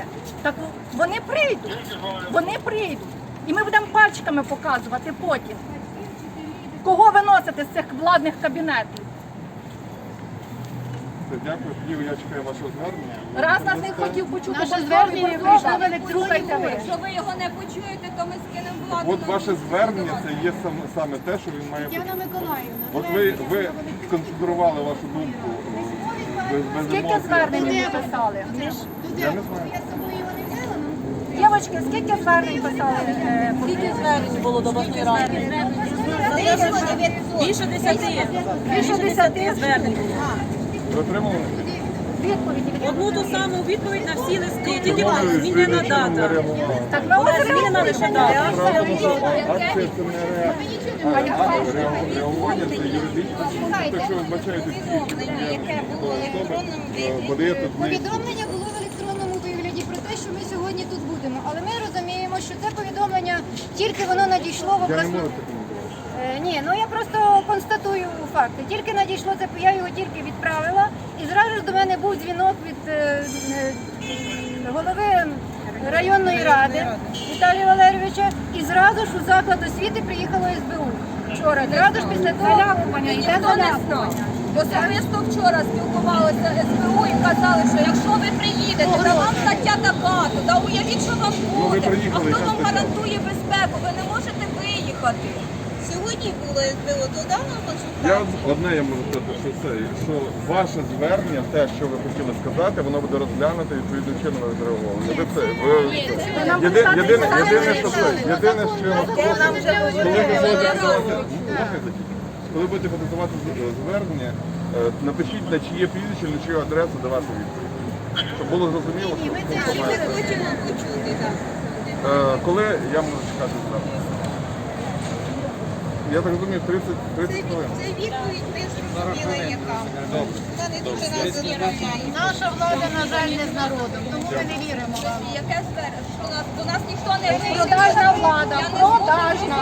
є. Так вони прийдуть. Вони прийдуть. І ми будемо пальчиками показувати потім. Кого виносити з цих владних кабінетів? Дякую, я чекаю вашого звернення. Раз нас не хотів почути, Наше бо звернення звернення прийшло. прийшли, ви не. Якщо ви його не почуєте, то ми скинемо владу. От ваше звернення це є саме, саме те, що він має Тетяна. Миколаївна, От ви, ви сконцентрували вашу думку без, без Скільки звернень ви писали? Я не знаю. ну, Дівчатки, скільки звернень писали? е, Скільки звернень було до обласної ради? Більше десяти. Більше десяти звернень було. Ви отримали? відповіді. Одну ту саму відповідь на всі листи, тільки була змінена дата. Так ми ось Змінена лише дата. Акція це не ре- а, реагування це юридично. Вбачаєте подаєте в. Повідомлення було в електронному вигляді про те, що ми сьогодні тут будемо. Але ми розуміємо, що це повідомлення тільки воно надійшло в Я не обласну. можу це коментувати. Е, Ні, ну я просто констатую факти. Тільки надійшло це, я його тільки відправила, і зразу ж до мене був дзвінок від е, е, голови районної ради Віталія Валерійовича, і зразу ж у заклад освіти приїхало СБУ. Вчора, зразу ж після того Залякування, йде Ніхто не знав. Особисто вчора спілкувалися СБУ і казали, що якщо ви приїдете, то вам стаття така-то, та уявіть, що вам Ну, буде. А хто вам гарантує безпеку? Ви не можете виїхати. Сьогодні було СБУ, то дано Я консультацію. одне я можу сказати, що це, що ваше звернення, те, що ви хотіли сказати, воно буде розглянуто і відповідним чином ви. Ви це ви єди- єдине, єдине, що це, єдине, що я вас прошу, коли ви будете готувати, слухайте, коли будете готувати звернення, е, напишіть на чиє прізвище, на чию адресу давати відповідь. Щоб було зрозуміло, що Ми хочемо почути. Е, Коли я можу чекати звернення? Я так розумію, 30, 30 Це, хвилин. це відповідь ми зрозуміли, яка. Вона не дуже нас задовольняє. Наша влада, на жаль, не з народом, тому ми не віримо вам. Яке звернення? До нас ніхто не вийде. Продажна влада, не. Продажна.